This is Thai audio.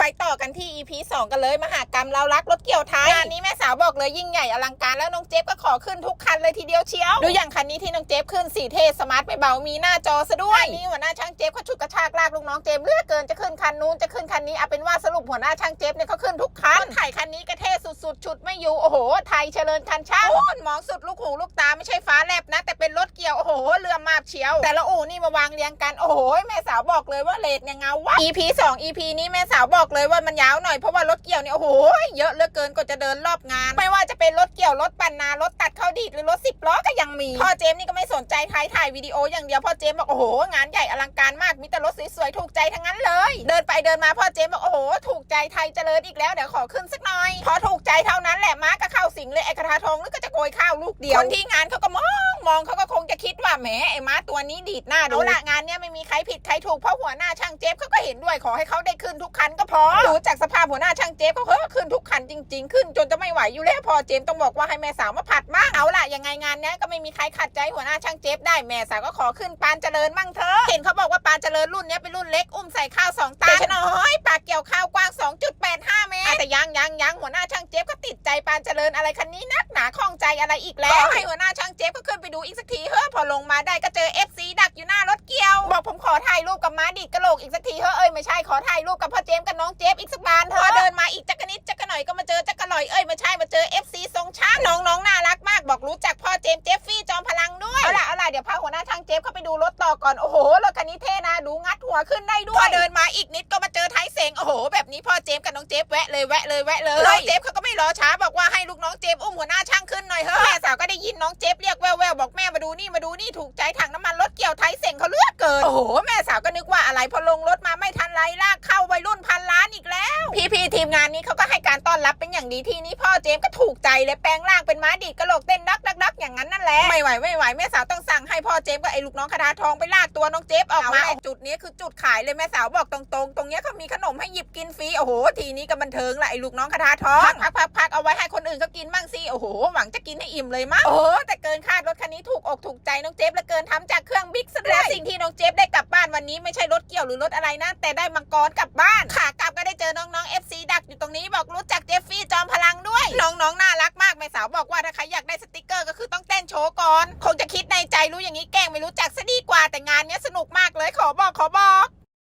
ไปต่อกันที่ EP 2 กันเลย มหากรรมเรารักรถเกี่ยวไทยงานนี้แม่สาวบอกเลยยิ่งใหญ่อลังการแล้วน้องเจฟก็ขอขึ้นทุกคันเลยทีเดียวเชียว ดูอย่างคันนี้ที่น้องเจฟขึ้นสีเทสมาร์ทไม่เบามีหน้าจอซะด้วยอันนี้หัวหน้าช่างเจฟเขาฉุดกระชากลากลูกน้องเจฟเลือกเกินจะขึ้นคันนู้นจะขึ้นคันนี้เอาเป็นว่าสรุปหัวหน้าช่างเจฟเนี่ยเขาขึ้นทุกคันถ่ายคันนี้ก็เท่สุดๆฉุดไม่อยู่โอ้โห ไทยเจริญคันช่างโอ้โหมองสุดลูกหูลูกตาไม่ใช่ฟ้าแลบนะ แต่เป็นรถเกี่ยวโอ้โหเรือมาบเชียว แต่ละอู่นี่มาวางเรียงกันโอ้โหแม่สาวบอกเลยว่าเลทเนี่ยเงาวะ EP 2 EP นี้แม่สาวบอกเลยว่ามันยาวหน่อยเพราะว่ารถเกี่ยวเนี่ยโอ้โหเยอะเหลือเกินกว่าจะเดินรอบงาน ไม่ว่าจะเป็นรถเกี่ยวรถปั่นนารถตัดเข้าดีดหรือรถสิบล้อก็ยังมีพ่อเจมส์นี่ก็ไม่สนใจถ่ายถ่ายวิดีโออย่างเดียวพ่อเจมส์บอกโอ้โหงานใหญ่อลังการมากมีแต่รถสวยๆถูกใจทั้งนั้นเลย เดินไปเดินมาพ่อเจมส์บอกโอ้โหถูกใจไทยเจริญอีกแล้วเดี๋ยวขอขึ้นสักหน่อย พอถูกใจเท่านั้นแหละม้าก็เข้าสิงเลยไอ้กระทาทองนึกก็จะโกยข้าวลูกเดียวคนที่งานเขาก็มองมองเขาก็คงจะคิดว่าแหมไอ้ม้าตัวนี้ดีดหน้าดูเอาละงานเนี้ยไม่มีใครผิดใครถูกเพราะหัวหน้าช่างเจฟเขาก็เห็นด้วยขอให้เขาได้ขึ้นทุกคันก็พอดูจากสภาพหัวหน้าช่างเจฟเขาเฮ้ยขึ้นทุกคันจริง ๆ ขึ้นจนจะไม่ไหวอยู่แล้วพอเจมส์ต้องบอกว่าให้แม่สาวมาผัดบ้างเอาล่ะยังไงงานเนี้ยก็ไม่มีใครขัดใจหัวหน้าช่างเจฟได้แม่สาวก็ขอขึ้นปานเจริญบ้างเถอะเห็นเขาบอกว่าปานเจริญรุ่นเนี้ยเป็นรุ่นเล็กอุ้มใส่ข้าวสองตันแต่ฉันน้อยปากเกี่ยวข้าวกว้าง 2.85 เมตรอะแต่ยังยังยังหัวหน้าช่างเจฟก็ติด ใจปานเจริญอะไรคันนี้นักหนาข้องใจอะไรอีกแล้ว ให้หัวหน้าช่างเจฟก็ขึ้นไปดูอีกสักทีเฮ้อพอลงมาได้ก็เจอ FC ดักอยู่หน้ารถเกี่ยว บอกผมขอถ่ายรูปกับม้าดิดกระโหลกอีกสักทีเฮ้อเอ้ยไม่ใช่ขอถ่ายรูปกับพ่อเจมส์กับน้องเจฟอีกสักบานเถอะพอเดินมาอีกจักรนิดจักรหน่อยก็มาเจอจักรหน่อยเอ้ยไม่ใช่มาเจอ FC ทรงช้างน้องน้องน่ารักมากบอกรู้จักพ่อเจมส์เจฟฟี่จอมพลังด้วยเอาล่ะเอาล่ะเดี๋ยวพาหัวหน้าช่างเจฟเข้าไปดูรถต่อก่อน โอ้โห รถคันนี้เท่นะ ดูงัดหัวขึ้นได้ด้วย พอเดินมาอีกนิดก็มาเจอไทยเสงโอ้โห แบบนี้พ่อเจมส์กับน้องเจฟแวะเลยแวะเลยแวะเลยน้องเจฟเขาก็ไม่รอช้าบอกว่าให้ลูกน้องเจฟอุ้มหัวหน้าช่างขึ้นหน่อยเฮ้ยแม่สาวก็ได้ยินน้องเจฟเรียกแววแววบอกแม่มาดูนี่มาดูนี่ถูกใจถังน้ำมันรถเกี่ยวไทยเสงเขาเลือกเกิน โอ้โห แม่สาวก็นึกว่าอะไรพอลงรถมาไม่ทันไรลากเข้าวัยรุ่นพันล้านอีกแล้ว พี่พี่ๆทีมงานนี้เขาก็ให้การต้ อนรับเป็นอย่างดีทีนี้พ่อเจมส์ก็ถูกใจเลยแปลงร่างเป็นม้าดีดกระโหลกเต้นดักดักดักอย่างนั้นนั่นแหละไม่ไหวไม่ไหวแม่สาวต้องสั่งให้พ่อเจมส์กับไอ้ลูกน้องคาถาทองไปลากตัวน้องเจฟออกมาจุดนี้คือจุดขายเลยแม่สาวบอกตรงๆ ตรงเนี้ยเขามีขนมให้หยิบกินฟรีโอ้โหทีนี้ก็บันเทิงละไอ้ลูกน้องคาถาทองพักพักพักพักเอาไว้ให้คนอื่นเขากินบ้างสิโอ้โหหวังจะกินให้อิ่มเลยมั้งโอ้โหแต่เกินคาดรถคันนี้ถูกอกถูกใจน้องเจฟเหลือเกินทำจากเครื่องบิ๊กซะด้วยและสิ่งที่น้องเจฟได้กลับบ้านวันนี้ไม่ใช่รถเกี่ยวหรือรถอะไรนะแต่ได้มังกรกลับบ้านขากลับก็ได้เจอน้องๆ FC ดักอยู่ตรงนี้บอกรู้จักเจฟฟี่าวบอกว่าถ้าใครอยากได้สติกเกอร์ก็คือต้องเต้นโชว์ก่อน คงจะคิดในใจรู้อย่างนี้แกล้งไม่รู้จักซะดีกว่าแต่งานเนี้ยสนุกมากเลยขอบอกขอบอก